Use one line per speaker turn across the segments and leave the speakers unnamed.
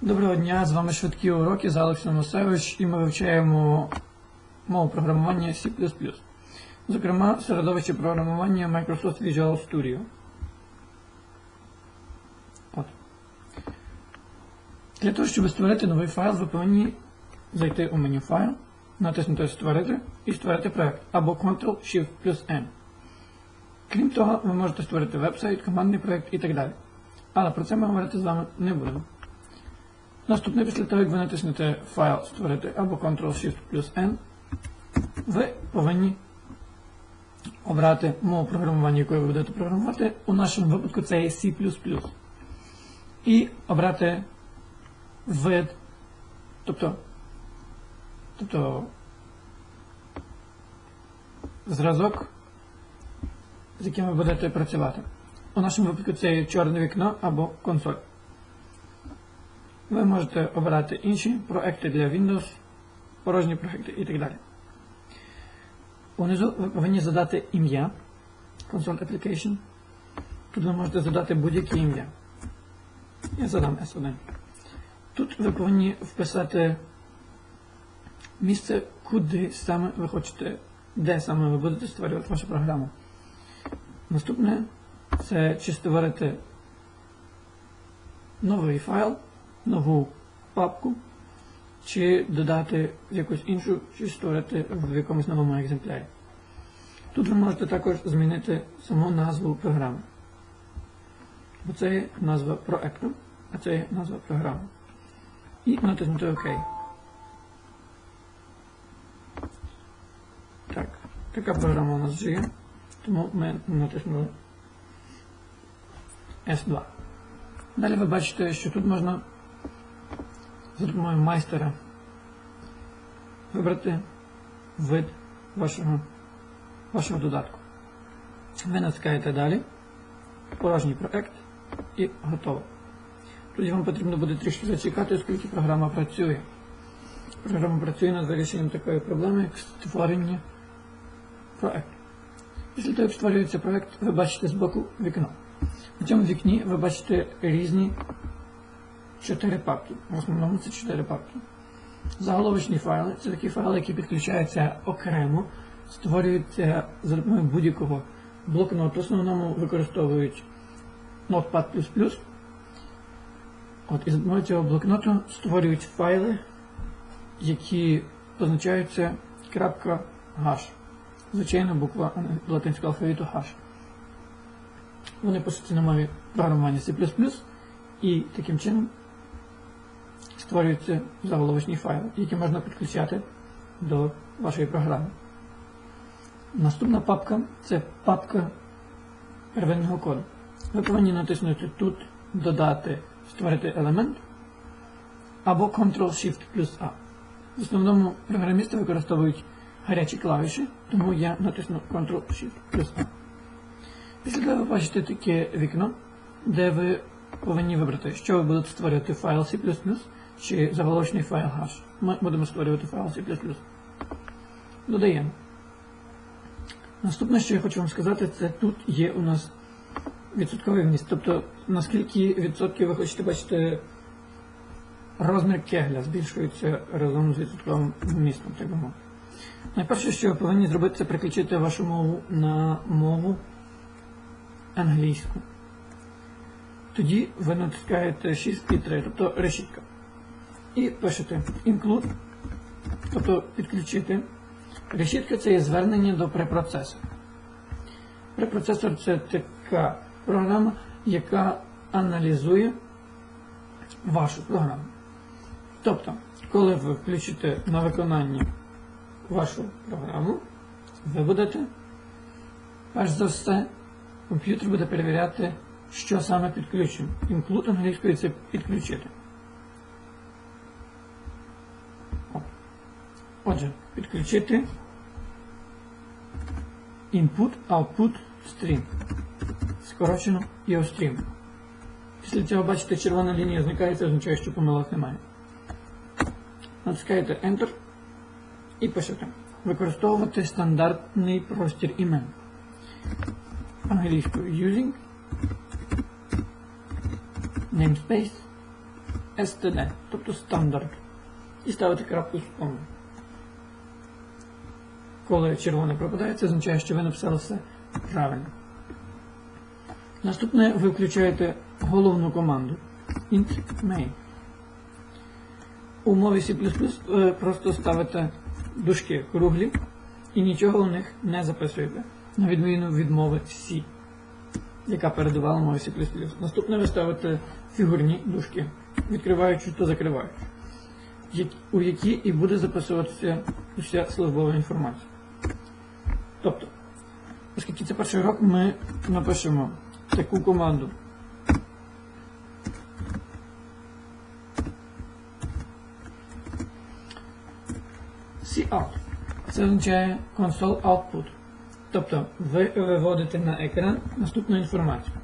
Доброго дня, з вами швидкі уроки з Алексом Мосевич і ми вивчаємо мову програмування C++. Зокрема, середовище програмування Microsoft Visual Studio. От. Для того, щоб створити новий файл, ви повинні зайти у меню файл, натиснути Створити і створити проект або Ctrl-Shift плюс N. Крім того, ви можете створити веб-сайт, командний проект і так далі. Але про це ми говорити з вами не будемо. Наступне після того, як ви натиснете файл створити або Ctrl-Shift плюс N, ви повинні обрати мову програмування, якою ви будете програмувати. У нашому випадку це є C++. І обрати вид, тобто, тобто зразок, з яким ви будете працювати. У нашому випадку це є чорне вікно або консоль. Ви можете обирати інші проекти для Windows, порожні проекти і так далі. Унизу ви повинні задати ім'я Console Application. Тут ви можете задати будь-яке ім'я. Я задам S1. Тут ви повинні вписати місце, куди саме ви хочете, де саме ви будете створювати вашу програму. Наступне це чи створити новий файл нову папку, чи додати якусь іншу, чи створити в якомусь новому екземплярі. Тут ви можете також змінити саму назву програми. Бо це є назва проекту, а це є назва програми. І натиснути ОК. Так, така програма у нас вже тому ми натиснули S2. Далі ви бачите, що тут можна за допомогою майстера вибрати вид вашого, вашого додатку. Ви натискаєте далі, порожній проект і готово. Тоді вам потрібно буде трішки зачекати, оскільки програма працює. Програма працює над вирішенням такої проблеми, як створення проекту. Після того, як створюється проект, ви бачите збоку вікно. У цьому вікні ви бачите різні чотири папки. В основному це чотири папки. Заголовочні файли це такі файли, які підключаються окремо, створюються за допомогою будь-якого блокноту. В основному використовують Notepad++. От, І за допомогою цього блокноту створюють файли, які позначаються .hash. Звичайна буква латинського алфавіту hash. Вони пишуться на мові програмування C++, і таким чином створюються заголовочні файли, які можна підключати до вашої програми. Наступна папка це папка первинного коду. Ви повинні натиснути тут Додати, створити елемент або Ctrl-Shift плюс A. В основному програмісти використовують гарячі клавіші, тому я натисну Ctrl-Shift плюс A. Після того ви бачите таке вікно, де ви повинні вибрати, що ви будете створювати файл C++ чи заголовочний файл hash. Ми будемо створювати файл C++. Додаємо. Наступне, що я хочу вам сказати, це тут є у нас відсотковий вміст. Тобто, наскільки відсотків ви хочете бачити розмір кегля збільшується разом з відсотковим вмістом, так би мовити. Найперше, що ви повинні зробити, це переключити вашу мову на мову англійську. Тоді ви натискаєте 6 і 3, тобто решітка. І пишете include, тобто підключити. Решітка це є звернення до препроцесора. Препроцесор це така програма, яка аналізує вашу програму. Тобто, коли ви включите на виконання вашу програму, ви будете, перш за все, комп'ютер буде перевіряти, що саме підключено. Include англійською це підключити. Отже, підключити input, output, stream. Скорочено EOStream. Після цього, бачите, червона лінія зникає, це означає, що помилок немає. Натискаєте Enter і пишете. Використовувати стандартний простір імен. Англійською using namespace std, тобто стандарт. І ставите крапку з кому. Коли червоне пропадає, це означає, що ви написали все правильно. Наступне ви включаєте головну команду int main. У мові C просто ставите дужки круглі і нічого у них не записуєте, на відміну від мови C, яка передавала мові C++. Наступне ви ставите фігурні дужки, відкриваючи та закриваючи, у які і буде записуватися вся службова інформація. Тобто, оскільки це перший урок, ми напишемо таку команду. Cout. Це означає Console Output. Тобто ви виводите на екран наступну інформацію.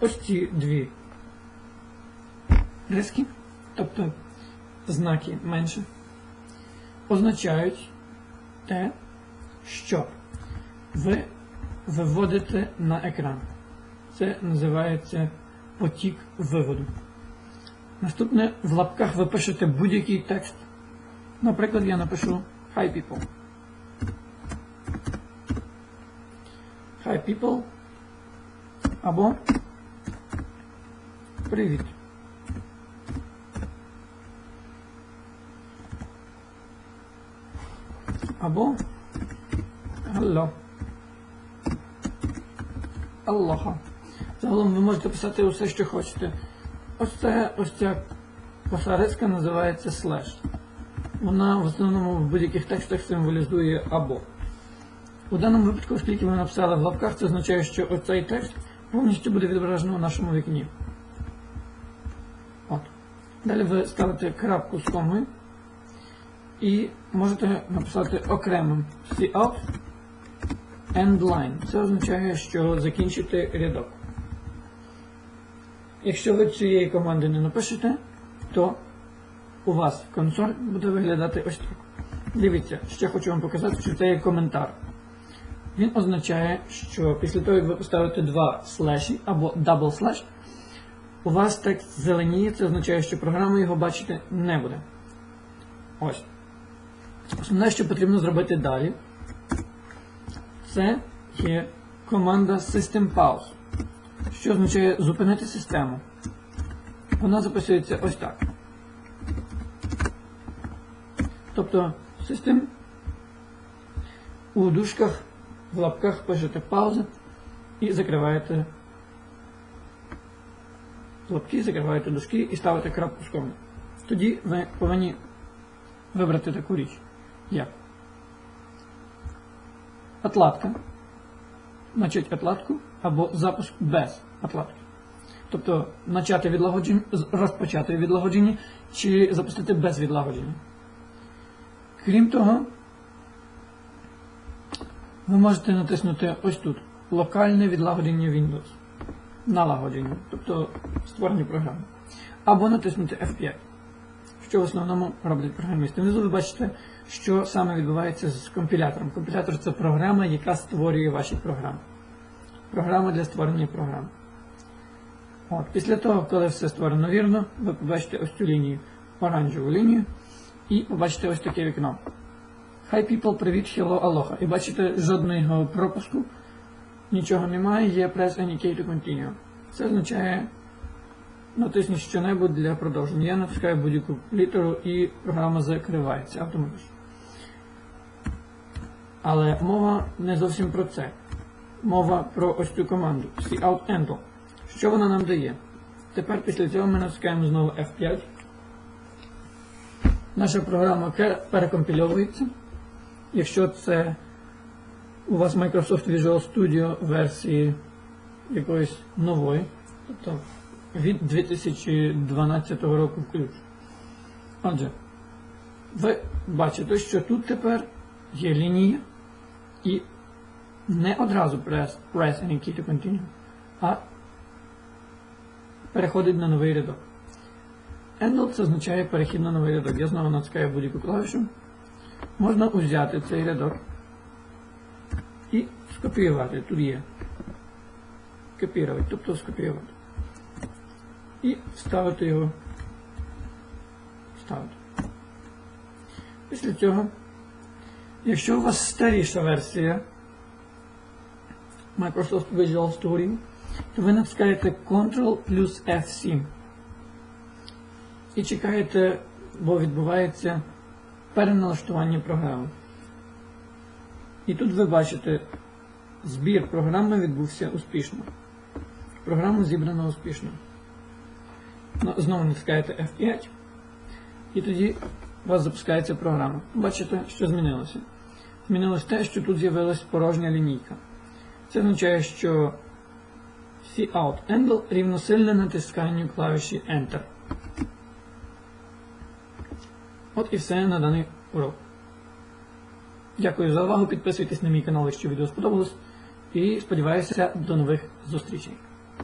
Ось ці дві риски, тобто знаки менше, означають те, що ви виводите на екран. Це називається потік виводу. Наступне в лапках ви пишете будь-який текст. Наприклад, я напишу Hi people. Hi people. Або Привіт. Або Hello. Аллаха. Загалом ви можете писати усе, що хочете. Ось це ось ця посариска називається слеш. Вона в основному в будь-яких текстах символізує або. У даному випадку, оскільки ви написали в лапках, це означає, що оцей текст повністю буде відображено у нашому вікні. От. Далі ви ставите крапку з комою і можете написати окремим cout end line. Це означає, що закінчите рядок. Якщо ви цієї команди не напишете, то у вас консоль буде виглядати ось так. Дивіться, ще хочу вам показати, що це є коментар. Він означає, що після того, як ви поставите два слеші або дабл слеш, у вас текст зеленіє, це означає, що програма його бачити не буде. Ось. Основне, що потрібно зробити далі, це є команда System що означає зупинити систему. Вона записується ось так. Тобто систем у дужках, в лапках пишете пауза і закриваєте лапки, закриваєте дужки і ставите крапку з кому. Тоді ви повинні вибрати таку річ, як отладка, начать отладку або запуск без отладки. Тобто почати відлагодження, розпочати відлагодження чи запустити без відлагодження. Крім того, ви можете натиснути ось тут локальне відлагодження Windows. Налагодження, тобто створення програми. Або натиснути F5, що в основному роблять програмісти. Внизу ви бачите, що саме відбувається з компілятором. Компілятор це програма, яка створює ваші програми. Програма для створення програм. От, Після того, коли все створено вірно, ви побачите ось цю лінію, оранжеву лінію. І побачите ось таке вікно. Hi people, привіт, hello, aloha. І бачите, жодного пропуску, нічого немає, є press any key to continue. Це означає натисніть що-небудь для продовження. Я натискаю будь-яку літеру і програма закривається автоматично. Але мова не зовсім про це. Мова про ось цю команду cout handle. Що вона нам дає? Тепер після цього ми натискаємо знову F5. Наша програма перекомпільовується. Якщо це у вас Microsoft Visual Studio версії якоїсь нової, тобто від 2012 року включно. Отже, ви бачите, що тут тепер є лінія і не одразу press, press any key to continue, а переходить на новий рядок. Handle це означає перехід на новий рядок. Я знову натискаю будь-яку клавішу. Можна взяти цей рядок і скопіювати. Тут є. Копірувати, тобто скопіювати. І вставити його ставити. Після цього, якщо у вас старіша версія Microsoft Visual Studio, то ви натискаєте Ctrl плюс F7 і чекаєте, бо відбувається переналаштування програми. І тут ви бачите, збір програми відбувся успішно. Програма зібрана успішно. Ну, Знову натискаєте F5, і тоді у вас запускається програма. Бачите, що змінилося. Змінилось те, що тут з'явилась порожня лінійка. Це означає, що Cout Handle рівносильне натисканню клавіші Enter. От і все на даний урок. Дякую за увагу. Підписуйтесь на мій канал, якщо відео сподобалось. І сподіваюся до нових зустрічей.